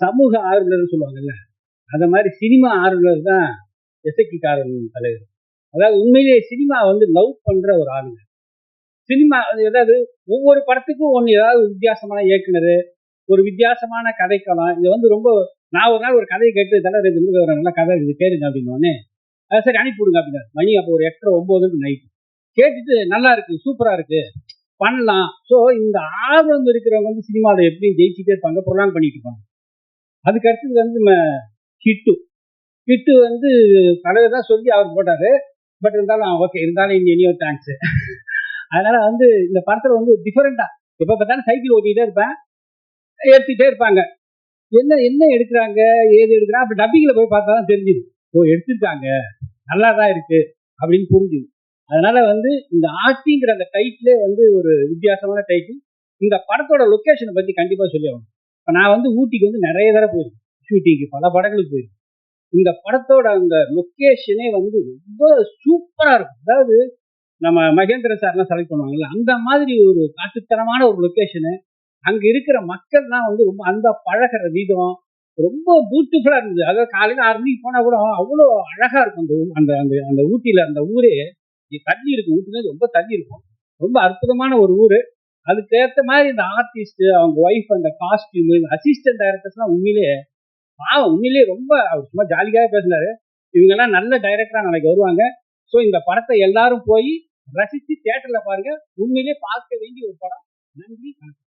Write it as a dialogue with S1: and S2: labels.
S1: சமூக ஆர்வலர்னு சொல்லுவாங்கல்ல அந்த மாதிரி சினிமா ஆர்வலர் தான் எசக்கி காரன் தலைவர். அதாவது உண்மையிலேயே சினிமா வந்து லவ் பண்ற ஒரு ஆளுங்க. சினிமா அது ஏதாவது ஒவ்வொரு படத்துக்கும் ஒன்று ஏதாவது வித்தியாசமான இயக்குனர் ஒரு வித்தியாசமான கதைக்களம் இது வந்து ரொம்ப நான் ஒரு நாள் ஒரு கதையை கேட்டு தலைவர் இது ஒரு நல்ல கதை இது கேளுங்க அப்படின்னோடனே அது சரி அனுப்பி விடுங்க அப்படின்னாரு. மணி அப்போ ஒரு எட்டரை ஒன்பதுக்கு நைட்டு. கேட்டுட்டு நல்லா இருக்கு சூப்பரா இருக்கு பண்ணலாம். ஸோ இந்த ஆர்வம் இருக்கிறவங்க வந்து சினிமாவில் எப்படி ஜெயிச்சுட்டே இருப்பாங்க ப்ரொலாங் பண்ணிட்டு இருப்பாங்க. அதுக்கு அடுத்தது வந்து நம்ம ஹிட்டு ஹிட்டு வந்து தலைவர் தான் சொல்லி அவர் போட்டாரு. பட் இருந்தாலும் ஓகே இருந்தாலும் இனி இனியோ தேங்க்ஸ். அதனால வந்து இந்த படத்துல வந்து டிஃபரெண்டா எப்ப பார்த்தாலும் சைக்கிள் ஓட்டிகிட்டே இருப்பேன். எடுத்துக்கிட்டே இருப்பாங்க. என்ன என்ன எடுக்கிறாங்க ஏது எடுக்கிறாங்க அப்ப டப்பிங்கில் போய் பார்த்தா தான் தெரிஞ்சுது. ஓ எடுத்துருக்காங்க. நல்லா தான் இருக்கு அப்படின்னு புரிஞ்சுது. அதனால வந்து இந்த ஆர்டிங்கிற அந்த டைட்டிலே வந்து ஒரு வித்தியாசமான டைட்டில் இந்த படத்தோட லொக்கேஷனை பத்தி கண்டிப்பா சொல்லி ஆகணும். இப்போ நான் வந்து ஊட்டிக்கு வந்து நிறைய தடவை போயிருக்கேன். ஷூட்டிங்க்கு பல படங்களுக்கு போயிருக்கேன். இந்த படத்தோட அந்த லொக்கேஷனே வந்து ரொம்ப சூப்பராக இருக்கும். அதாவது நம்ம மகேந்திர சார்லாம் செலக்ட் பண்ணுவாங்கல்ல அந்த மாதிரி ஒரு காட்டுத்தனமான ஒரு லொக்கேஷனு அங்கே இருக்கிற மக்கள்லாம் வந்து ரொம்ப அந்த பழகிற விதம் ரொம்ப பியூட்டிஃபுல்லாக இருந்தது. அதாவது காலையில் ஆறு மணிக்கு போனால் கூட அவ்வளோ அழகாக இருக்கும் அந்த அந்த அந்த அந்த அந்த ஊரே. தண்ணி இருக்கும். ஊட்டில ரொம்ப தண்ணி இருக்கும். ரொம்ப அற்புதமான ஒரு ஊர். அதுக்கேற்ற மாதிரி இந்த ஆர்டிஸ்ட் அவங்க ஒய்ஃப் அந்த காஸ்டியூம் இந்த அசிஸ்டன்ட் டைரக்டர்ஸ்லாம் உண்மையிலே பாவம் உண்மையிலேயே ரொம்ப அவர் சும்மா ஜாலியாக பேசினாரு. இவங்கெல்லாம் நல்ல டைரக்டராக நாளைக்கு வருவாங்க. ஸோ இந்த படத்தை எல்லாரும் போய் ரசித்து தேட்டரில் பாருங்க. உண்மையிலேயே பார்க்க வேண்டிய ஒரு படம். நன்றி வணக்கம்.